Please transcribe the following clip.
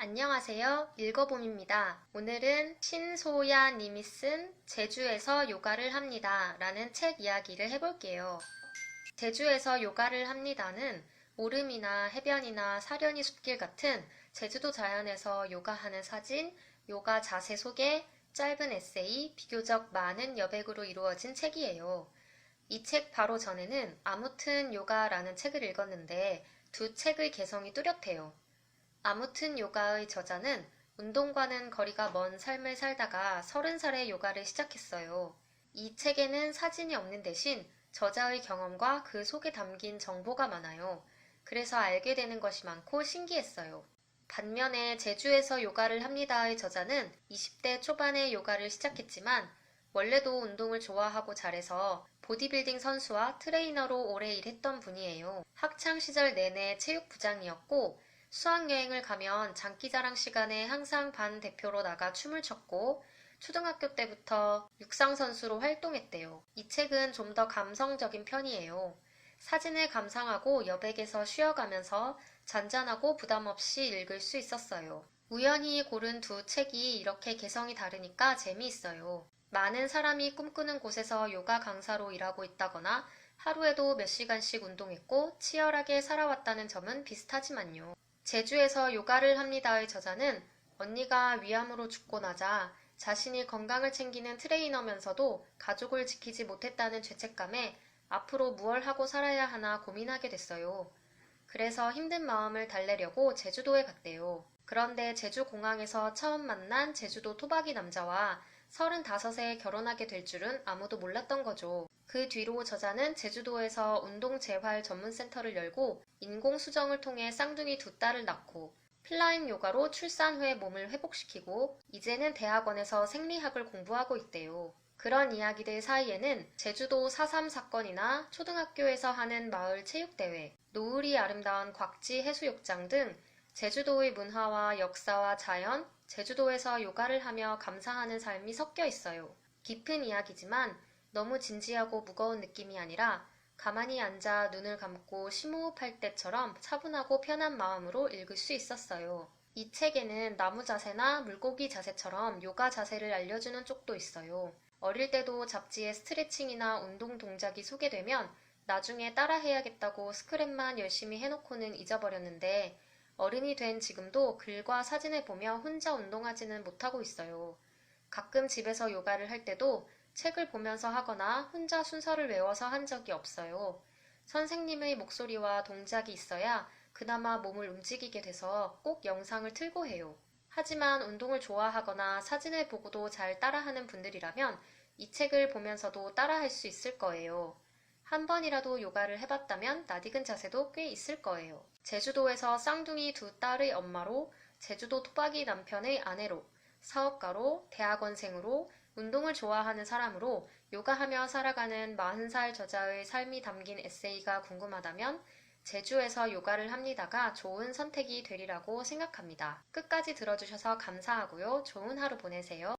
안녕하세요. 읽어봄입니다. 오늘은 신소야 님이 쓴 제주에서 요가를 합니다. 라는 책 이야기를 해볼게요. 제주에서 요가를 합니다는 오름이나 해변이나 사려니 숲길 같은 제주도 자연에서 요가하는 사진, 요가 자세 소개, 짧은 에세이, 비교적 많은 여백으로 이루어진 책이에요. 이 책 바로 전에는 아무튼 요가라는 책을 읽었는데 두 책의 개성이 뚜렷해요. 아무튼 요가의 저자는 운동과는 거리가 먼 삶을 살다가 서른 살에 요가를 시작했어요. 이 책에는 사진이 없는 대신 저자의 경험과 그 속에 담긴 정보가 많아요. 그래서 알게 되는 것이 많고 신기했어요. 반면에 제주에서 요가를 합니다의 저자는 20대 초반에 요가를 시작했지만 원래도 운동을 좋아하고 잘해서 보디빌딩 선수와 트레이너로 오래 일했던 분이에요. 학창 시절 내내 체육부장이었고 수학여행을 가면 장기자랑 시간에 항상 반 대표로 나가 춤을 췄고 초등학교 때부터 육상선수로 활동했대요. 이 책은 좀 더 감성적인 편이에요. 사진을 감상하고 여백에서 쉬어가면서 잔잔하고 부담 없이 읽을 수 있었어요. 우연히 고른 두 책이 이렇게 개성이 다르니까 재미있어요. 많은 사람이 꿈꾸는 곳에서 요가 강사로 일하고 있다거나 하루에도 몇 시간씩 운동했고 치열하게 살아왔다는 점은 비슷하지만요. 제주에서 요가를 합니다의 저자는 언니가 위암으로 죽고 나자 자신이 건강을 챙기는 트레이너면서도 가족을 지키지 못했다는 죄책감에 앞으로 무얼 하고 살아야 하나 고민하게 됐어요. 그래서 힘든 마음을 달래려고 제주도에 갔대요. 그런데 제주공항에서 처음 만난 제주도 토박이 남자와 35세에 결혼하게 될 줄은 아무도 몰랐던 거죠. 그 뒤로 저자는 제주도에서 운동 재활 전문센터를 열고 인공수정을 통해 쌍둥이 두 딸을 낳고 플라잉 요가로 출산 후에 몸을 회복시키고 이제는 대학원에서 생리학을 공부하고 있대요. 그런 이야기들 사이에는 제주도 4.3 사건이나 초등학교에서 하는 마을 체육대회, 노을이 아름다운 곽지 해수욕장 등 제주도의 문화와 역사와 자연, 제주도에서 요가를 하며 감사하는 삶이 섞여 있어요. 깊은 이야기지만 너무 진지하고 무거운 느낌이 아니라 가만히 앉아 눈을 감고 심호흡할 때처럼 차분하고 편한 마음으로 읽을 수 있었어요. 이 책에는 나무 자세나 물고기 자세처럼 요가 자세를 알려주는 쪽도 있어요. 어릴 때도 잡지에 스트레칭이나 운동 동작이 소개되면 나중에 따라해야겠다고 스크랩만 열심히 해놓고는 잊어버렸는데 어른이 된 지금도 글과 사진을 보며 혼자 운동하지는 못하고 있어요. 가끔 집에서 요가를 할 때도 책을 보면서 하거나 혼자 순서를 외워서 한 적이 없어요. 선생님의 목소리와 동작이 있어야 그나마 몸을 움직이게 돼서 꼭 영상을 틀고 해요. 하지만 운동을 좋아하거나 사진을 보고도 잘 따라하는 분들이라면 이 책을 보면서도 따라할 수 있을 거예요. 한 번이라도 요가를 해봤다면 낯익은 자세도 꽤 있을 거예요. 제주도에서 쌍둥이 두 딸의 엄마로, 제주도 토박이 남편의 아내로, 사업가로, 대학원생으로, 운동을 좋아하는 사람으로 요가하며 살아가는 40살 저자의 삶이 담긴 에세이가 궁금하다면 제주에서 요가를 합니다가 좋은 선택이 되리라고 생각합니다. 끝까지 들어주셔서 감사하고요. 좋은 하루 보내세요.